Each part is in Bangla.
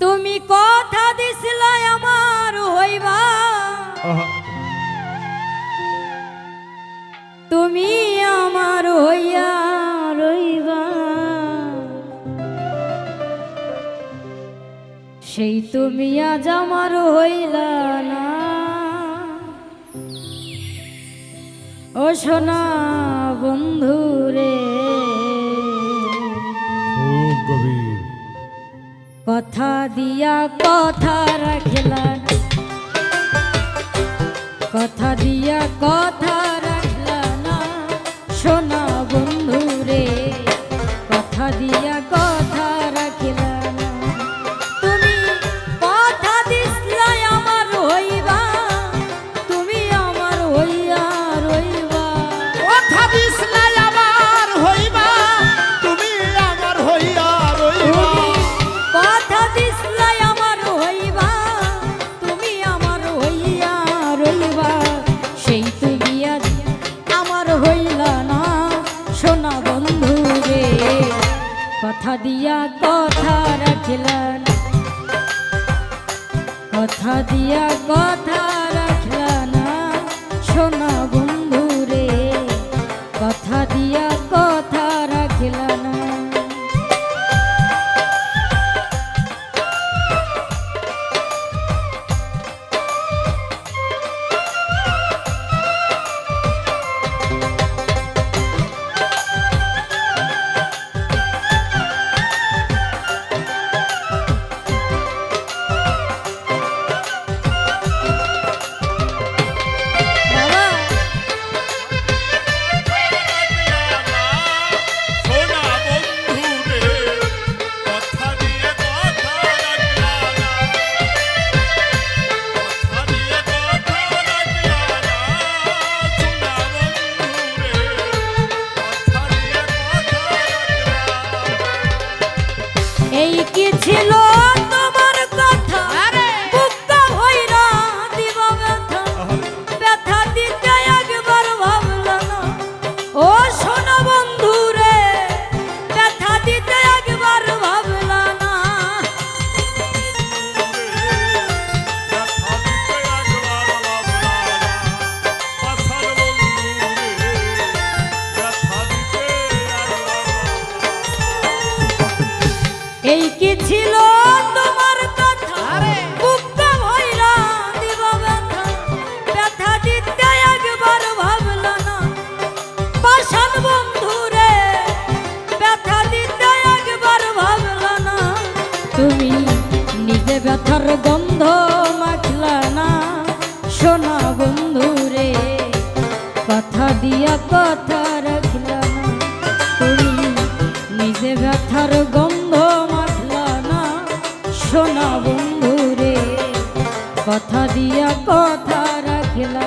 তুমি কথা দিছিল আমার হইবা। তুমি আমার হইয়া রইবা। সেই তুমি আজ আমার হইলা না। ও সোনা বন্ধুরে। গভীর। কথা দিয়া কথা রাখিলা কথা দিয়া কথা দিয়া কথা রাখিলা না কথা দিয়া কথা রাখিলা না ছিল ছিল কথা। বুকটা ব্যথা। ব্যথা দিতে না। পাশান বন্ধু রে ব্যথা দিতে না। তুমি নিজে ব্যথার গন্ধ মাখলা না। শোনা বন্ধু রে কথা দিয়া কথা তুমি নিজে ব্যথার কথা দিয়া কথা রাখিলা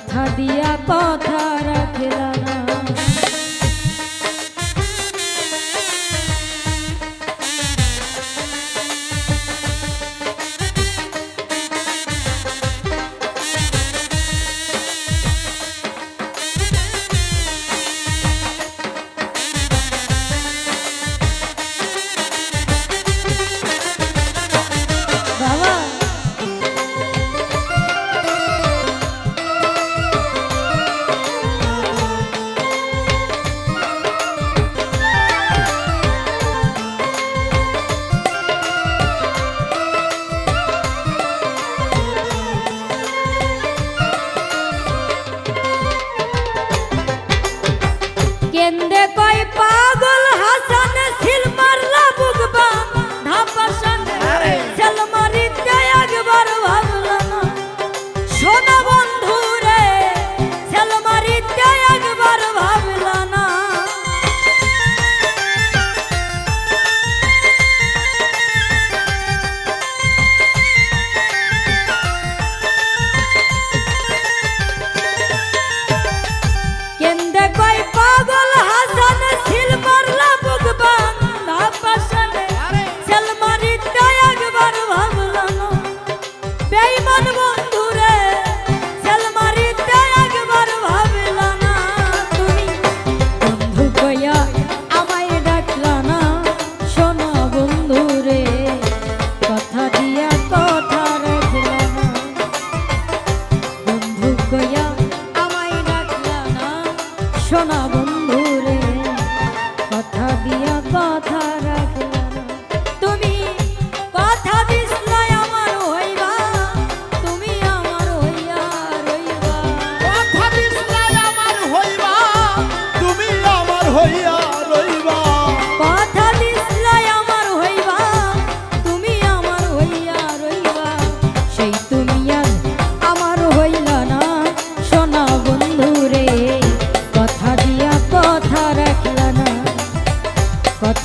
কথা দিয়ে বন্ধুরে কথা দিয়া কথা রাখে।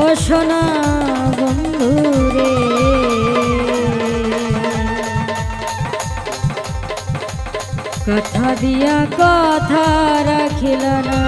অসনা বন্ধু কথা দিয়া কথা রাখিল না।